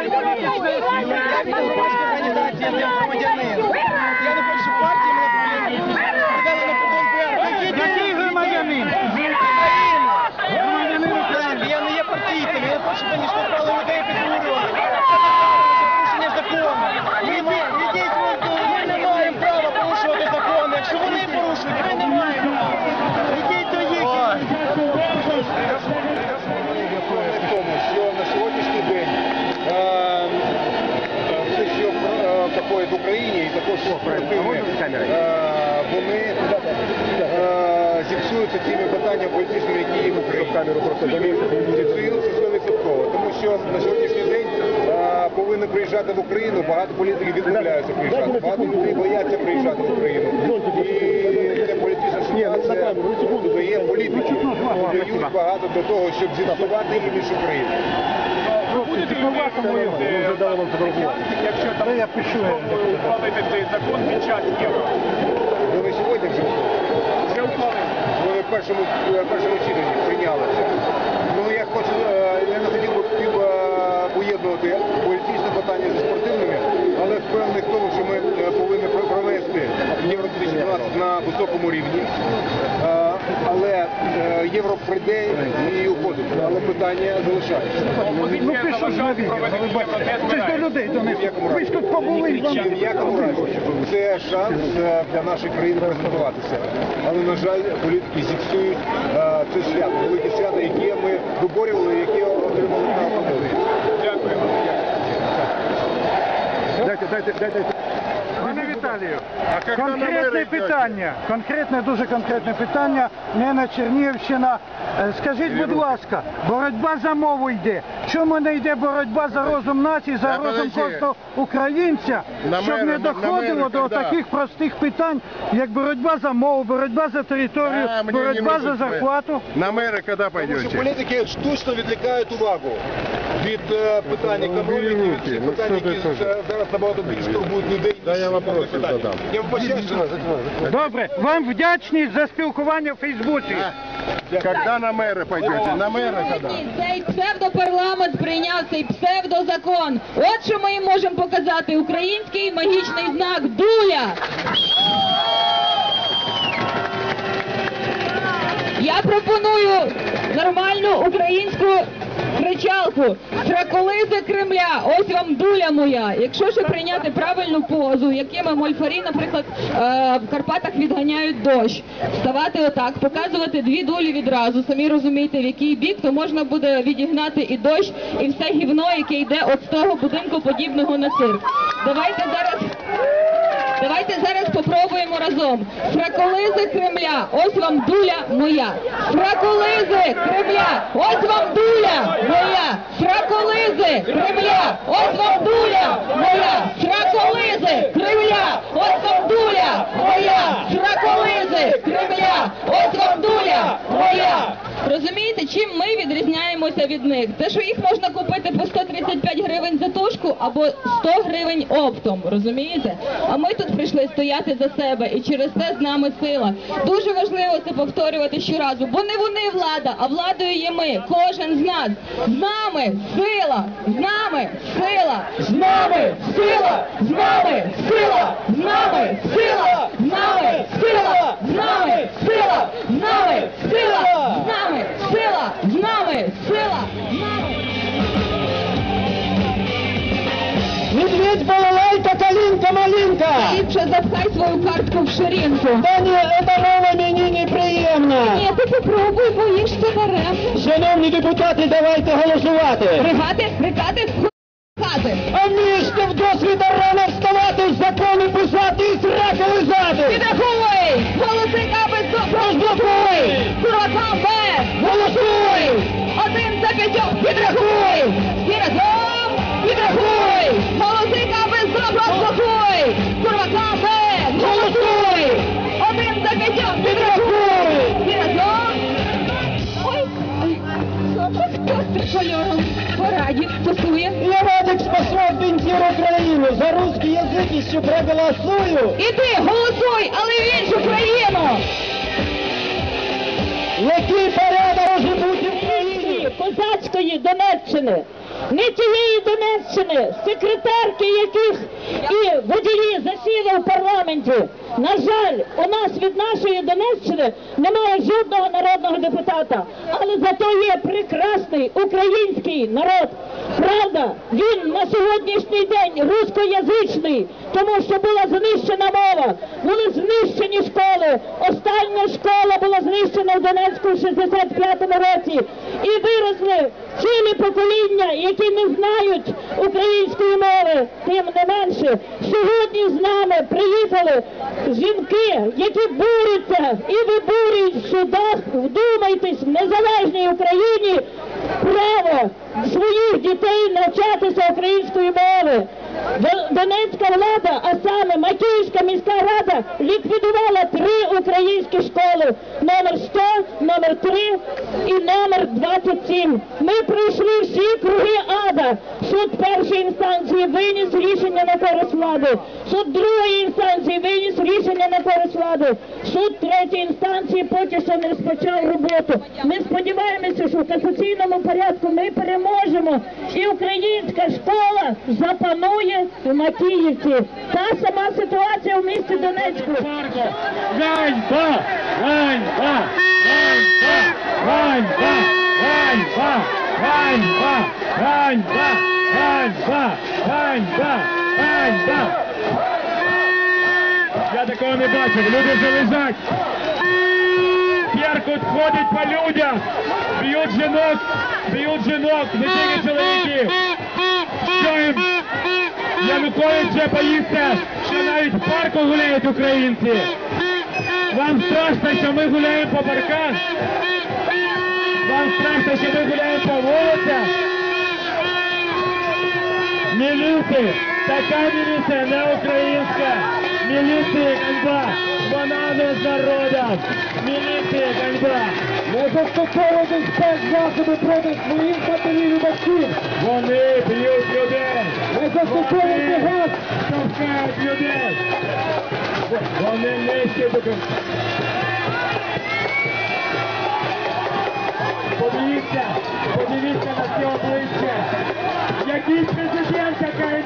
Ми не можемо. Е, вони е, зіпсуються цими питаннями політичними, які є в Україні. Зіпсуються стовідсотково, тому що на сьогоднішній день е, повинні приїжджати в Україну, багато політиків відмовляються приїжджати, багато людей бояться приїжджати в Україну. Ця політична ситуація. додає політиків, дають багато до того, щоб зіпсувати імідж України. Будете по-вашому, якщо там ухвалити цей закон під час євро. Вони сьогодні вже Вже ухвалили. Вони в першому, в першому читанні прийняли це. Ну я хочу, е, я не хотів би хотів, е, поєднувати політичне питання зі спортивними, але впевнений в тому, що ми е, повинні провести Євро 2012 на високому рівні. Але е, євро і уходить, але питання залишається. Заважає проведення євро не Це ж до людей до них. Ви ж тут побули Ні в якому разі. Це шанс е, для нашої країни презентуватися. Але, на жаль, політики зіпсують е, це свято, велике свято, яке ми виборювали, яке отримали на автомобілі. Дякую. Дайте, дайте, дайте. Віталію, конкретне питання, конкретне, дуже конкретне питання. Нена Чернігівщина. Е, Скажіть, будь ласка, боротьба за мову йде. Чому не йде боротьба за розум нації, за Та розум кожного українця, щоб не доходило до таких простих питань, як боротьба за мову, боротьба за територію, не боротьба за зарплату? На мэра когда Тому що політики штучно відлікають увагу від е, питань економіки, від ну, питань, які е, зараз набагато більше турбують людей. Да, я ці вопроси задам. Я вибачаюся, що Добре, вам вдячність за спілкування в Фейсбуці. Когда на мэра пойдете? На мэра когда? Цей псевдопарламент прийняв цей псевдозакон. От що ми їм можемо показати. Український магічний знак дуля. Я пропоную нормальну українську кричалку. Сраколизи Кремля, ось вам дуля моя. Якщо ще прийняти правильну позу, якими мольфарі, наприклад, е, в Карпатах відганяють дощ, вставати отак, показувати дві дулі відразу, самі розумієте, в який бік, то можна буде відігнати і дощ, і все гівно, яке йде от того будинку подібного на цирк. Давайте зараз. Давайте зараз попробуємо разом. Фраколизи Кремля, ось вам дуля моя. Фраколизи Кремля, ось вам дуля моя. Фраколизи Кремля, ось вам дуля моя. Фраколизи Кремля, ось вам дуля моя. Фраколизи Кремля, ось вам дуля моя. Розумієте, чим ми відрізняємося від них? Те, що їх можна купити по 135 гривень за тушку або 100 гривень оптом, розумієте? А ми тут прийшли стояти за себе, і через це з нами сила. Дуже важливо це повторювати щоразу, бо не вони влада, а владою є ми, кожен з нас. З нами сила, з нами сила, з нами сила, з нами сила, з нами сила, з нами сила, з нами сила, з нами сила, з нами сила, з нами сила, з нами. Медведь, балалайка, калинка, малинка. Ліпше запхай свою картку в ширинку. Та ні, це мова мені неприємна. Ні, ти попробуй, боїшся даремно. Шановні депутати, давайте голосувати. Ригати, рикати, хати. А вмісті в досвіда рано вставати, закони писати і сраки лизати. Підрахуй! Голоси еще проголосую. Іди, голосуй, але в іншу країну! Який порядок може бути в країні? козацької Донеччини, не тієї Донеччини, секретарки яких і водії засіли у парламенті. На жаль, у нас від нашої Донеччини немає жодного народного депутата, але зато є прекрасний український народ. Правда, він рускоязичний, тому що була знищена мова, були знищені школи. Остання школа була знищена в Донецьку в 65-му році. І виросли цілі покоління, які не знають української мови. Тим не менше, сьогодні з нами приїхали жінки, які борються і виборюють в судах, вдумайтесь, в незалежній Україні право своїх дітей навчатися української мови. До- Донецька влада, а саме Макіївська міська рада, ліквідувала три українські школи: номер 100, номер 3 і номер 27. Ми пройшли всі круги ада. Суд першої інстанції виніс рішення на користь влади. Суд другої інстанції виніс рішення на користь влади. Суд третьої інстанції поки що не розпочав роботу. Ми сподіваємося, що в касаційному порядку ми переможемо, і українська школа запанує в Макіївці. Та сама ситуація в місті Донецьку. Ганьба! Ганьба! Ганьба! Ганьба! Ганьба! Ганьба! Ганьба! Ганьба! Ганьба! Ганьба! Я такого не бачив. Люди вже лежать. Беркут ходить по людях. Б'ють жінок. Б'ють жінок. Не тільки чоловіків. Що їм? Янукович вже боїться, що навіть в парку гуляють українці. Вам страшно, що ми гуляємо по парках? Вам страшно, що ми гуляємо по вулицях? Міліція, така міліція не українська. Міліція ганьба, вона не з народом. Міліція ганьба. Не застосовувати спецзасоби проти своїх матерів і батьків. Вони б'ють людей. Не застосовувати газ. Штовхають людей. Вони нищать Україну. Подивіться, подивіться на ці обличчя. Який президент, така і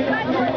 ні! Він